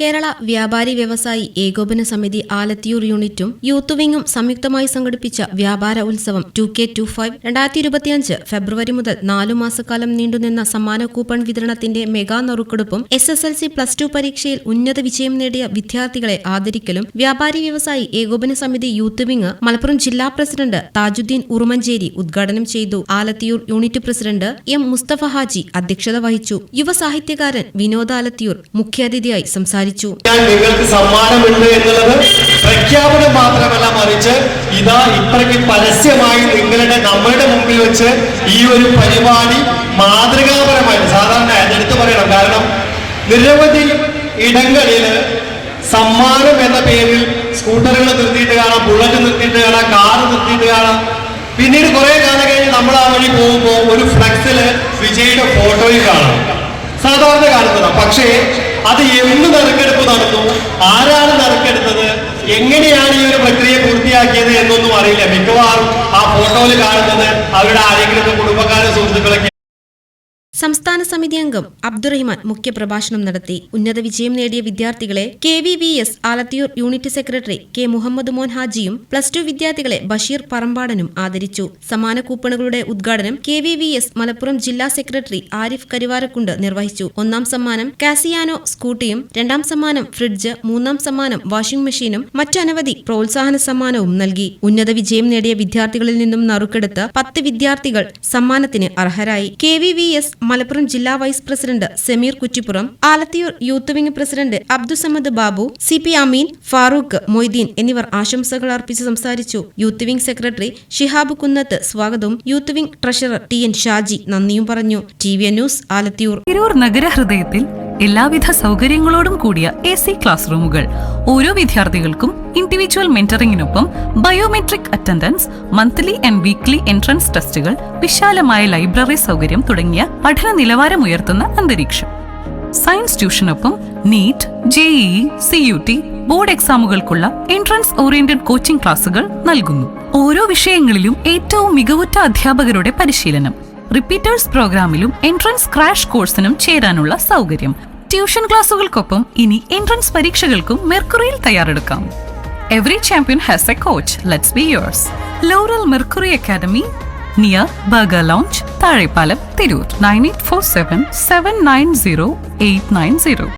Kerala Vyapari Vyavasayi Ekopana സമിതി ആലത്തിയൂർ യൂണിറ്റും youth വിങ്ങും സംയുക്തമായി സംഘടിപ്പിച്ച വ്യാപാര ഉത്സവം ടു കെ ടു ഫൈവ് രണ്ടായിരത്തി ഇരുപത്തിയഞ്ച് ഫെബ്രുവരി മുതൽ നാലു മാസക്കാലം നീണ്ടുനിന്ന സമ്മാന കൂപ്പൺ വിതരണത്തിന്റെ mega നറുക്കെടുപ്പും S S L C plus two പരീക്ഷയിൽ ഉന്നത വിജയം നേടിയ വിദ്യാർത്ഥികളെ ആദരിക്കലും വ്യാപാരി വ്യവസായി ഏകോപന സമിതി യൂത്ത് വിങ് മലപ്പുറം ജില്ലാ പ്രസിഡന്റ് താജുദ്ദീൻ ഉറുമഞ്ചേരി ഉദ്ഘാടനം ചെയ്തു. Alathiyur unit president M Musthafa Haji അധ്യക്ഷത വഹിച്ചു. യുവ സാഹിത്യകാരൻ വിനോദ് ആലത്തിയൂർ മുഖ്യാതിഥിയായി സംസാരിച്ചു. ഞാൻ നിങ്ങൾക്ക് സമ്മാനമുണ്ട് എന്നുള്ളത് പ്രഖ്യാപനം മാത്രമല്ല മറിച്ച് ഇതാ ഇത്രയ്ക്ക് പരസ്യമായി നിങ്ങളുടെ നമ്മളുടെ മുമ്പിൽ വെച്ച് ഈ ഒരു പരിപാടി മാതൃകാപരമായി സാധാരണ എടുത്തു പറയണം. കാരണം നിരവധി ഇടങ്ങളിൽ സമ്മാനം എന്ന പേരിൽ സ്കൂട്ടറുകൾ നിർത്തിയിട്ട് കാണാം ബുള്ളറ്റ് നിർത്തിയിട്ട് കാണാം കാറ് നിർത്തിയിട്ട് കാണാം. പിന്നീട് കുറെ കാലം കഴിഞ്ഞ് നമ്മൾ ആ വഴി പോകുമ്പോൾ ഒരു ഫ്ലക്സിൽ വിജയുടെ ഫോട്ടോയും കാണാം. സാധാരണ കാണുന്നതാണ് പക്ഷേ അത് എന്ന് നറുക്കെടുപ്പ് നടന്നു? ആരാണ് നറുക്കെടുത്തത്? എങ്ങനെയാണ് ഈ ഒരു പ്രക്രിയ പൂർത്തിയാക്കിയത് എന്നൊന്നും അറിയില്ല. മിക്കവാറും ആ ഫോട്ടോയിൽ കാണുന്നത് അവരുടെ ആരെങ്കിലും കുടുംബക്കാരും സുഹൃത്തുക്കളൊക്കെ സംസ്ഥാന സമിതി അംഗം അബ്ദുറഹിമാൻ മുഖ്യപ്രഭാഷണം നടത്തി. ഉന്നത വിജയം നേടിയ വിദ്യാർത്ഥികളെ K V V S Alathiyur unit secretary K Muhammad Mon ഹാജിയും plus two വിദ്യാർത്ഥികളെ ബഷീർ പറമ്പാടനും ആദരിച്ചു. സമാന കൂപ്പണുകളുടെ ഉദ്ഘാടനം K V V S Malappuram ജില്ലാ സെക്രട്ടറി ആരിഫ് കരിവാരക്കുണ്ട് നിർവഹിച്ചു. ഒന്നാം സമ്മാനം കാസിയാനോ സ്കൂട്ടിയും രണ്ടാം സമ്മാനം ഫ്രിഡ്ജ് മൂന്നാം സമ്മാനം വാഷിംഗ് മെഷീനും മറ്റനവധി പ്രോത്സാഹന സമ്മാനവും നൽകി. ഉന്നത വിജയം നേടിയ വിദ്യാർത്ഥികളിൽ നിന്നും നറുക്കെടുത്ത് പത്ത് വിദ്യാർത്ഥികൾ സമ്മാനത്തിന് അർഹരായി. K V V S Malappuram ജില്ലാ vice president Sameer Kuttippuram Alathiyur youth wing president Abdussamad Babu C P Ameen Farooq Moideen എന്നിവർ ആശംസകൾ അർപ്പിച്ച് സംസാരിച്ചു. Youth wing secretary Shihab Kunnath സ്വാഗതവും youth wing treasurer T N Shaji നന്ദിയും പറഞ്ഞു. T V news Alathiyur. Tirur നഗരഹൃദയത്തിൽ എല്ലാവിധ സൗകര്യങ്ങളോടും കൂടിയ എ സി ക്ലാസ് റൂമുകൾ. ഓരോ വിദ്യാർത്ഥികൾക്കും individual മെന്ററിംഗിനൊപ്പം biometric attendance monthly and weekly entrance ടെസ്റ്റുകൾ വിശാലമായ ലൈബ്രറി സൗകര്യം തുടങ്ങിയ പഠന നിലവാരമുയർത്തുന്ന അന്തരീക്ഷം. Science ട്യൂഷനൊപ്പം NEET JEE C U T board എക്സാമുകൾക്കുള്ള entrance oriented coaching ക്ലാസുകൾ നൽകുന്നു. ഓരോ വിഷയങ്ങളിലും ഏറ്റവും മികവുറ്റ അധ്യാപകരുടെ പരിശീലനം. റിപ്പീറ്റേഴ്സ് പ്രോഗ്രാമിലും എൻട്രൻസ് ക്രാഷ് കോഴ്സിനും ചേരാനുള്ള സൗകര്യം. ട്യൂഷൻ ക്ലാസുകൾക്കൊപ്പം ഇനി എൻട്രൻസ് പരീക്ഷകൾക്കും മെർക്കുറിയിൽ തയ്യാറെടുക്കാം. Every champion has a coach let's be yours laurel mercury academy near burger lounge Thazhepalam Tirur nine eight four seven seven nine zero eight nine zero